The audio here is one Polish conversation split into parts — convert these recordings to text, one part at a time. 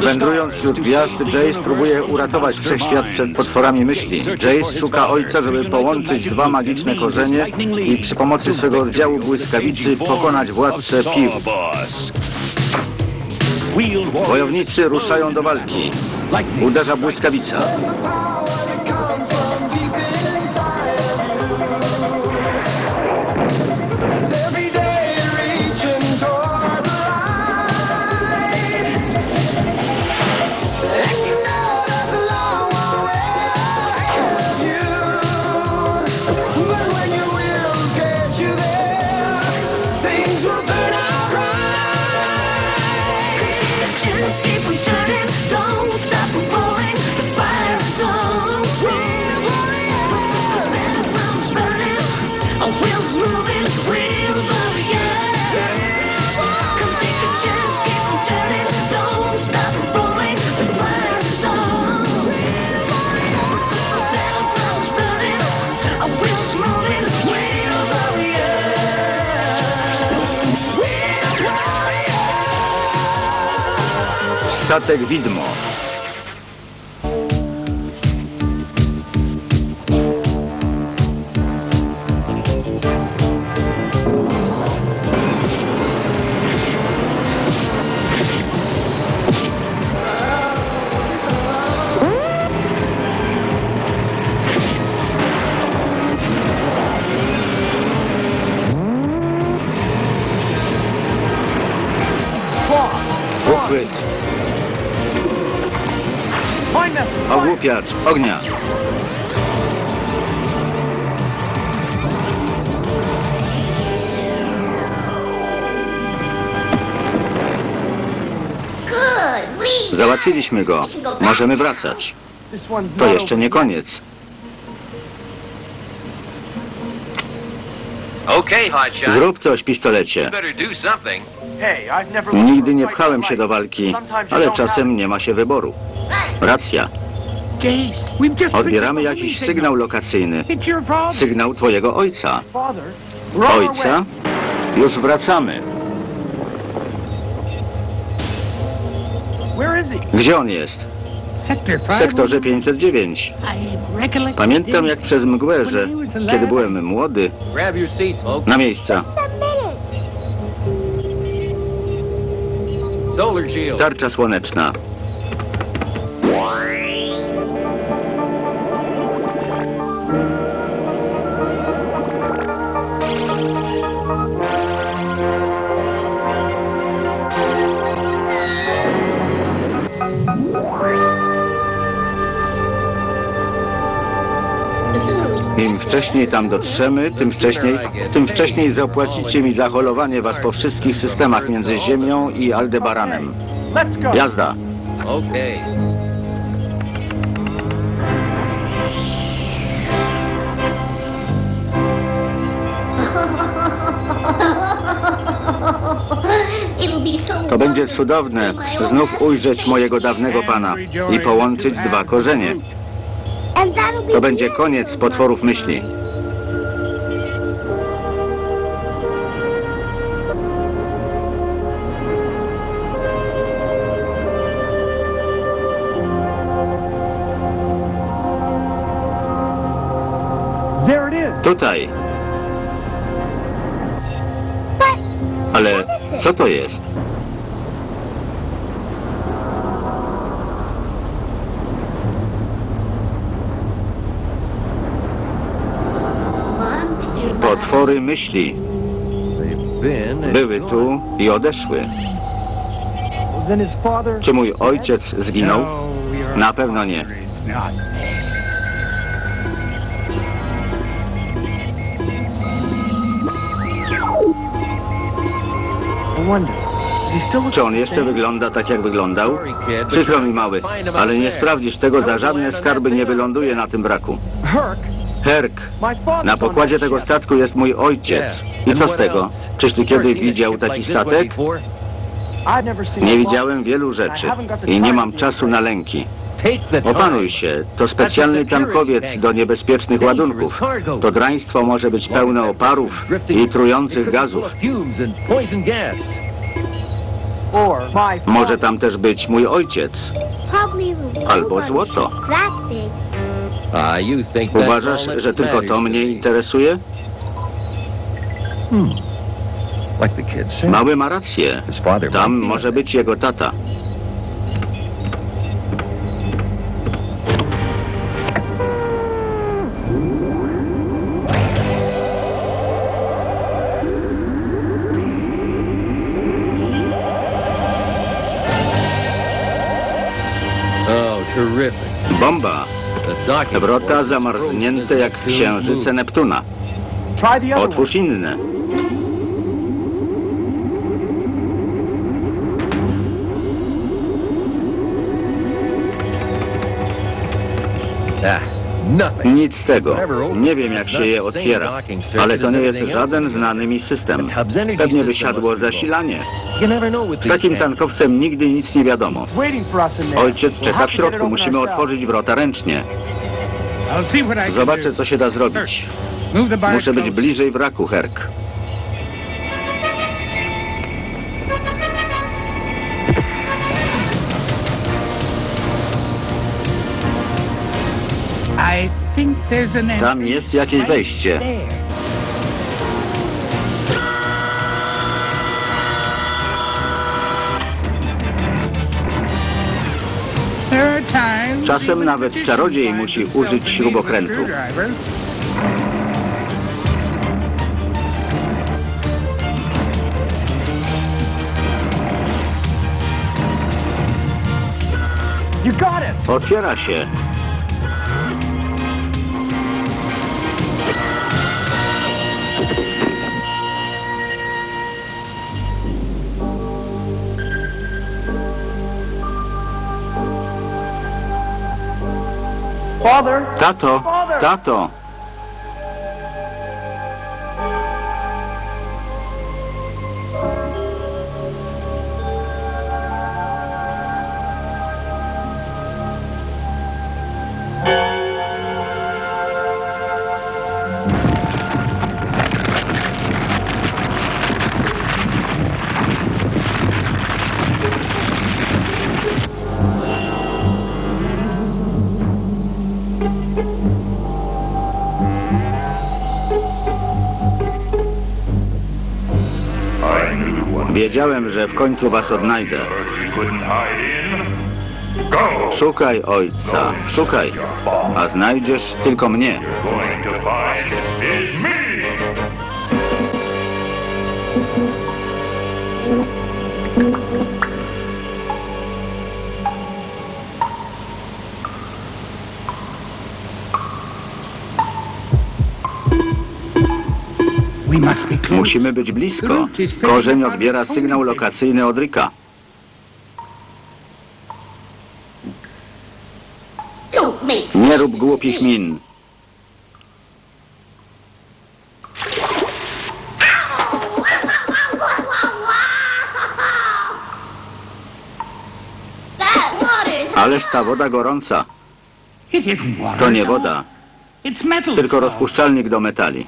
Wędrując wśród gwiazd, Jace próbuje uratować wszechświat przed potworami myśli. Jace szuka ojca, żeby połączyć dwa magiczne korzenie i przy pomocy swego oddziału błyskawicy pokonać władcę pił. Wojownicy ruszają do walki. Uderza błyskawica. Statek widmo. Ogłupiacz. Ognia. Załatwiliśmy go. Możemy wracać. To jeszcze nie koniec. Zrób coś, pistolecie. Nigdy nie pchałem się do walki, ale czasem nie ma się wyboru. Racja. Odbieramy jakiś sygnał lokacyjny. Sygnał twojego ojca. Ojca? Już wracamy. Gdzie on jest? W sektorze 509. Pamiętam jak przez mgłę, że kiedy byłem młody, na miejsca. Tarcza słoneczna. Wcześniej tam dotrzemy, tym wcześniej, tym wcześniej zapłacicie mi za holowanie was po wszystkich systemach między Ziemią i Aldebaranem. Jazda. To będzie cudowne znów ujrzeć mojego dawnego pana i połączyć dwa korzenie. To będzie koniec potworów myśli. Tutaj. Ale co to jest? Potwory myśli były tu i odeszły. Czy mój ojciec zginął? Na pewno nie. Czy on jeszcze wygląda tak, jak wyglądał? Przykro mi, mały, ale nie sprawdzisz tego, za żadne skarby nie wyląduje na tym braku. Herk, na pokładzie tego statku jest mój ojciec. I co z tego? Czyś ty kiedy widział taki statek? Nie widziałem wielu rzeczy i nie mam czasu na lęki. Opanuj się, to specjalny tankowiec do niebezpiecznych ładunków. To draństwo może być pełne oparów i trujących gazów. Może tam też być mój ojciec. Albo złoto. Uważasz, że tylko to mnie interesuje? Like the kid said, Mały ma rację. Tam może być jego tata. Oh, terrific. Bomba. Wrota zamarznięte jak księżyce. Neptuna. Otwórz inne. Nic z tego. Nie wiem jak się je otwiera. Ale to nie jest żaden znany mi system. Pewnie wysiadło zasilanie. Z takim tankowcem nigdy nic nie wiadomo. one. Waiting for us in there. Ojciec czeka w środku. Musimy otworzyć wrota ręcznie. I'll see what I can Zobaczę do. co się da zrobić. Move the bar Muszę być bliżej wraku, Herk. I think there's an Tam jest jakieś wejście. Czasem nawet czarodziej musi użyć śrubokrętu. Otwiera się. Father! Tato, tato. Wiedziałem, że w końcu was odnajdę. Szukaj ojca, szukaj, a znajdziesz tylko mnie. Musimy być blisko. Korzeń odbiera sygnał lokacyjny od make Nie rób głupich min. Ależ ta woda gorąca. To nie woda, tylko rozpuszczalnik do metali.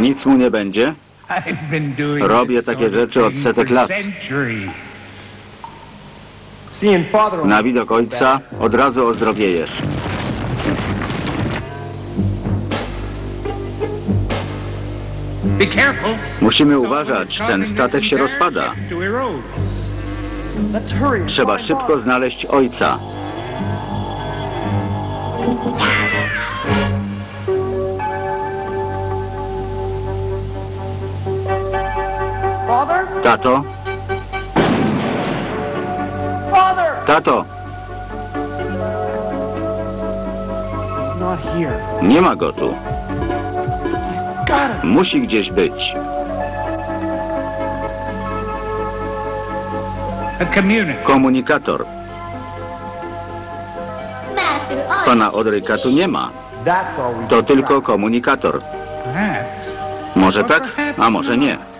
Nic mu nie będzie. I've been doing Robię takie rzeczy od setek for lat. centuries. Seeing father will Na widok ojca od razu ozdrowiejesz. Be careful. Musimy uważać, ten statek się rozpada. Trzeba szybko znaleźć ojca. Tato, Father! tato, He's not here. nie ma go tu. He's got him. Musi gdzieś być. A communicator. Komunikator. Pana Odryka tu nie ma. That's all we To tylko komunikator. Perhaps. Może tak, a może nie.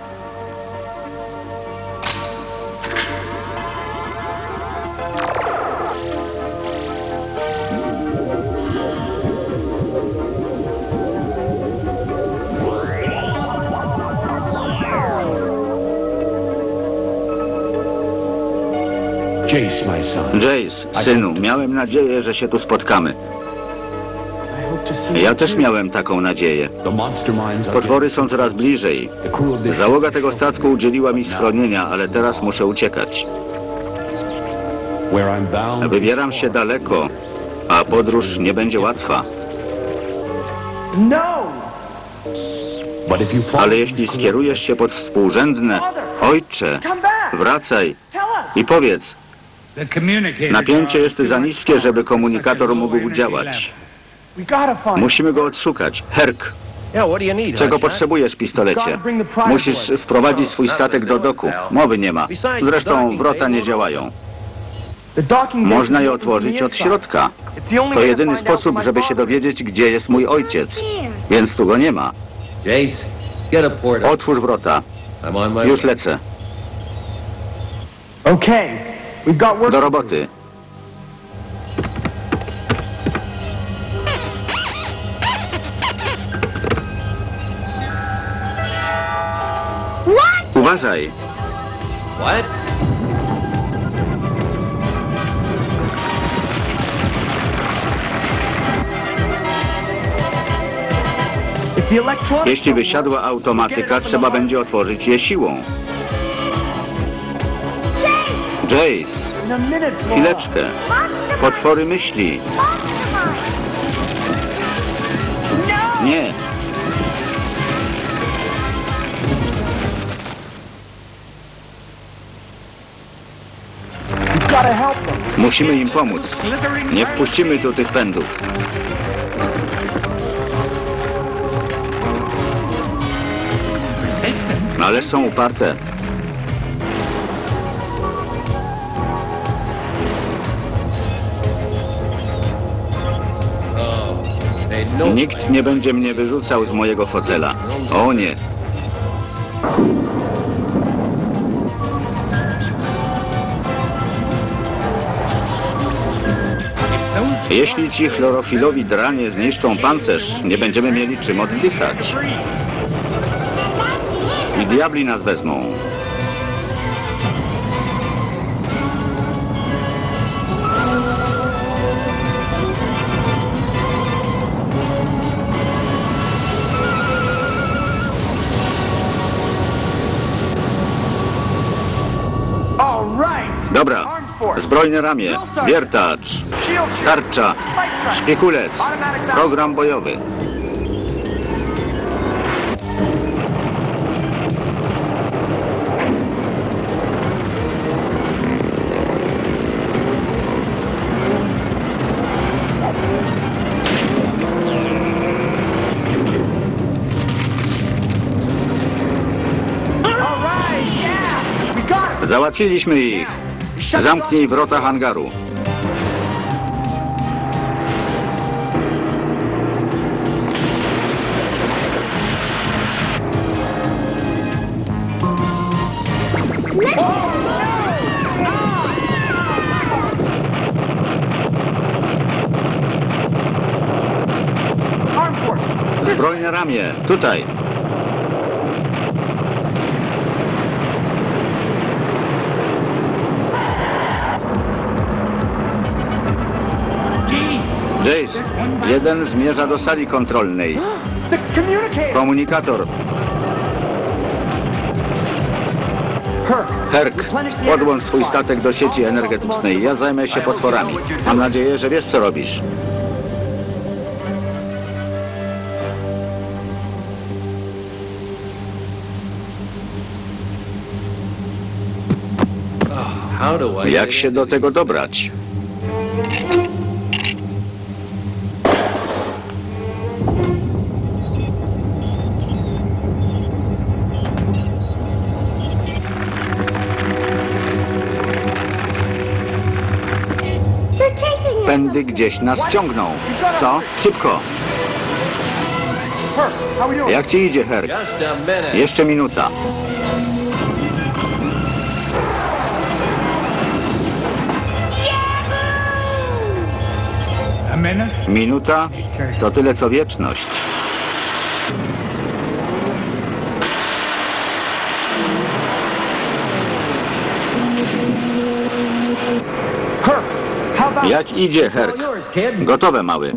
Jace, my son. Jace, synu, miałem nadzieję, że się tu spotkamy. Ja też miałem taką nadzieję. Potwory są coraz bliżej. Załoga tego statku udzieliła mi schronienia, ale teraz muszę uciekać. Wybieram się daleko, a podróż nie będzie łatwa. No! Ale jeśli skierujesz się pod współrzędne, ojcze, wracaj i powiedz. Napięcie jest za niskie, żeby komunikator mógł działać. We gotta find Musimy go odszukać. Herk, Yeah, what do you need, czego potrzebujesz, pistolecie? Musisz wprowadzić swój statek do doku. Mowy nie ma. Zresztą wrota nie działają. The docking gate Można je otworzyć od środka. It's the only To way to jedyny sposób, żeby się dowiedzieć, gdzie jest mój ojciec. Więc tu go nie ma. Otwórz wrota. I'm on my Już lecę. is. Do roboty. Uważaj. What? Jeśli wysiadła automatyka, trzeba będzie otworzyć je siłą. Jace, chwileczkę. Potwory myśli. Nie. Musimy im pomóc. Nie wpuścimy tu tych pędów. Ale są uparte. Nikt nie będzie mnie wyrzucał z mojego fotela. O nie. Jeśli ci chlorofilowi dranie zniszczą pancerz, nie będziemy mieli czym oddychać. I diabli nas wezmą. Zbrojne ramię, wiertacz, tarcza, szpiekulec, program bojowy. Załatwiliśmy ich. Zamknij wrota hangaru. Zbrojne ramię, tutaj. Jace, jeden zmierza do sali kontrolnej. Komunikator. Herc. Herk, podłącz swój statek do sieci energetycznej. Ja zajmę się potworami. Mam nadzieję, że wiesz, co robisz. Jak się do tego dobrać? Pędy gdzieś nas ciągną. Co? Szybko. Jak ci idzie, minute. Jeszcze minuta. Minuta to tyle co wieczność. Jak idzie, Herk? Gotowe, mały.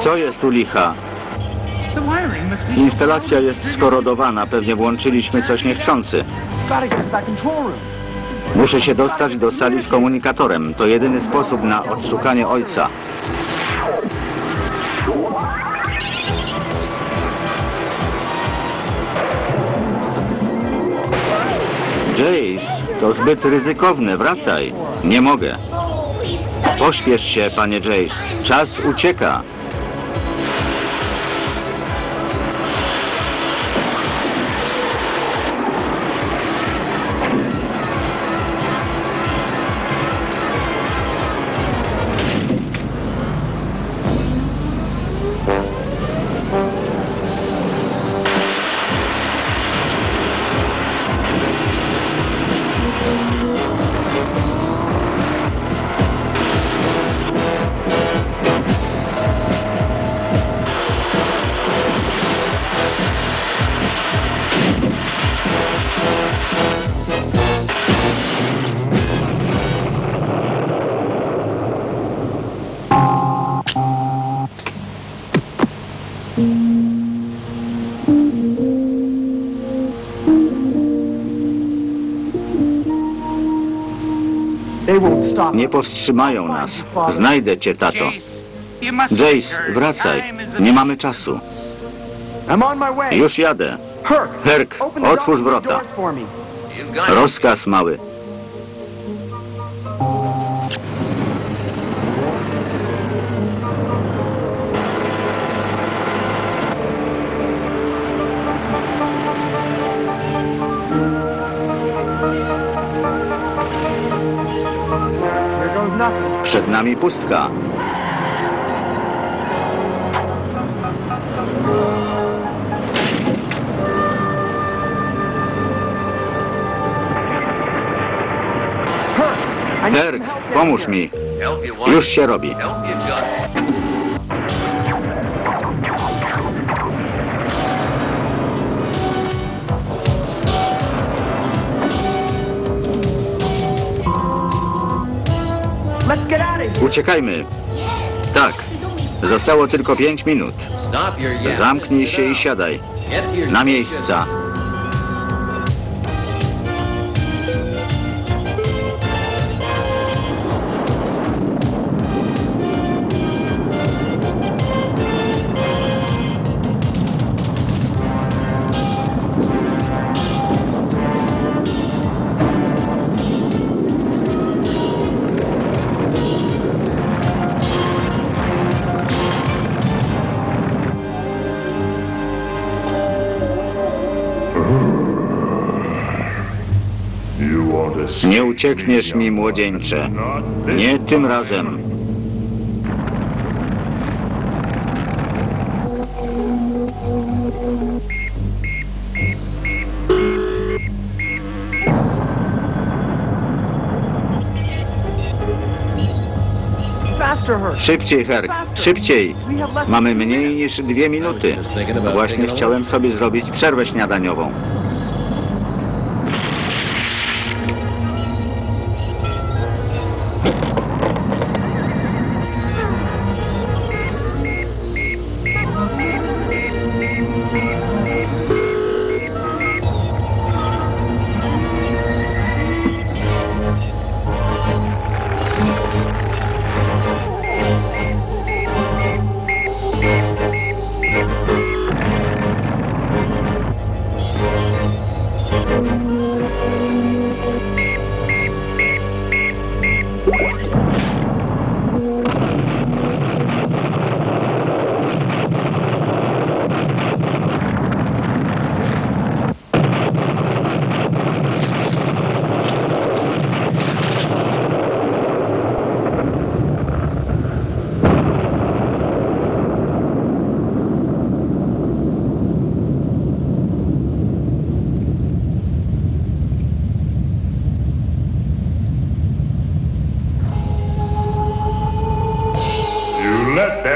Co jest u licha? Instalacja jest skorodowana, pewnie włączyliśmy coś niechcący. Muszę się dostać do sali z komunikatorem. To jedyny sposób na odszukanie ojca. Jace, to zbyt ryzykowne, wracaj. Nie mogę. Pośpiesz się, panie Jace. Czas ucieka. Nie powstrzymają nas. Znajdę cię, tato. Jace, wracaj. Nie mamy czasu. I'm on my way. Już jadę. Herk, otwórz wrota. Rozkaz mały. Przed nami pustka. Down pomóż mi. Już się robi. Uciekajmy. Tak. Zostało tylko pięć minut. Zamknij się i siadaj. Na miejsca. Uciekniesz mi, młodzieńcze. Nie tym razem. Szybciej, Herk, szybciej. Mamy mniej niż dwie minuty. Właśnie chciałem sobie zrobić przerwę śniadaniową.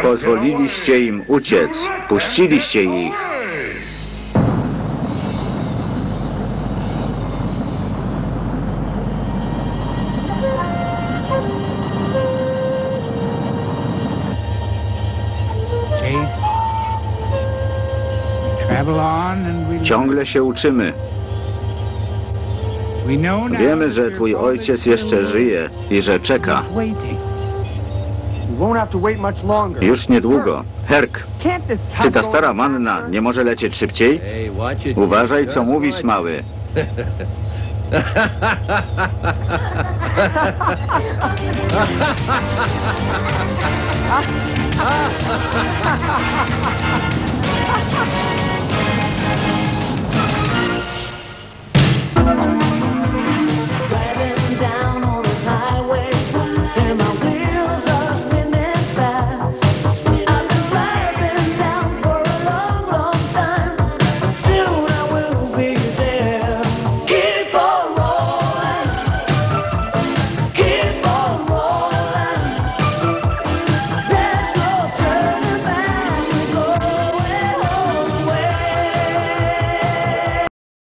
Pozwoliliście im uciec. Puściliście ich. Chase. We travel on and we Ciągle się uczymy. Wiemy, że twój ojciec jeszcze żyje i że czeka. Już niedługo. Herk, czy ta stara manna nie może lecieć szybciej? Uważaj, co mówisz, mały.